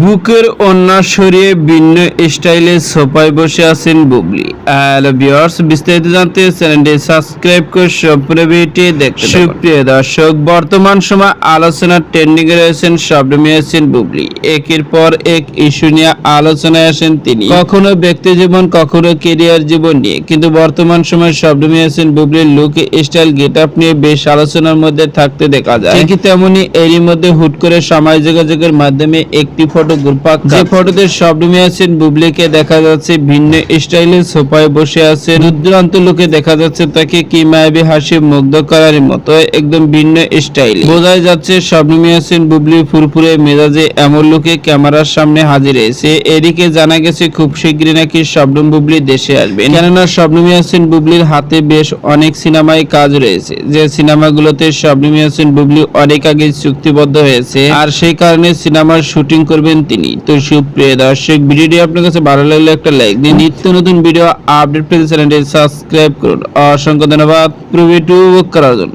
বুকের অন্যা সরিয়ে ভিন্ন স্টাইলে সোফায় বসে আছেন বুবলি। হ্যালো ভিউয়ার্স, বিস্তারিত জানতে চ্যানেলটি সাবস্ক্রাইব করে সম্পূর্ণ ভিডিওটি দেখতে। সুপ্রিয় দর্শক, বর্তমান সময় আলোচনার ট্রেন্ডিং এ রয়েছেন শব্দমী আছেন বুবলি। একের পর এক ইস্যু নিয়ে আলোচনায় আসেন তিনি। কখনো ব্যক্তি জীবন, কখনো কেরিয়ার জীবন নিয়ে। কিন্তু বর্তমান সময় শব্দমী আছেন বুবলির লুক, স্টাইল গেট আপ নিয়ে বেশ আলোচনার মধ্যে থাকতে দেখা যায়। ঠিকই তেমনি এরই মধ্যে হুট করে সামাজিক যোগাযোগের মাধ্যমে একটি ফটো ঘুরপাক যে ফটোতে শব্দমী আছেন, বুবলিকে দেখা যাচ্ছে, ভিন্ন স্টাইলে সোফায় বসে আছে রুদ্রান্ত লোকে দেখা যাচ্ছে তাকে কি মায়াবী হাসি মুগ্ধ করার মতো একদম ভিন্ন স্টাইল। বোঝাই যাচ্ছে শব্দমী আছেন, বুবলি ফুরফুরে মেজাজে এমন লোকে ক্যামেরার সামনে হাজির হয়েছে। এদিকে জানা গেছে, খুব শীঘ্রই নাকি শবনম বুবলি দেশে আসবেন কেননা শবনমী হাসিন বুবলির হাতে বেশ অনেক সিনেমায় কাজ রয়েছে। যে সিনেমাগুলোতে শবনমী হাসিন বুবলি অনেক আগে চুক্তিবদ্ধ হয়েছে। আর সেই কারণে সিনেমার শুটিং করবেন তিনি। তো সুপ্রিয় দর্শক, ভিডিওটি আপনার কাছে ভালো লাগলে একটা লাইক দিন নিত্য নতুন ভিডিও আপডেট পেতে চ্যানেলটি সাবস্ক্রাইব করুন। অসংখ্য ধন্যবাদ। প্রভিটু করার জন্য।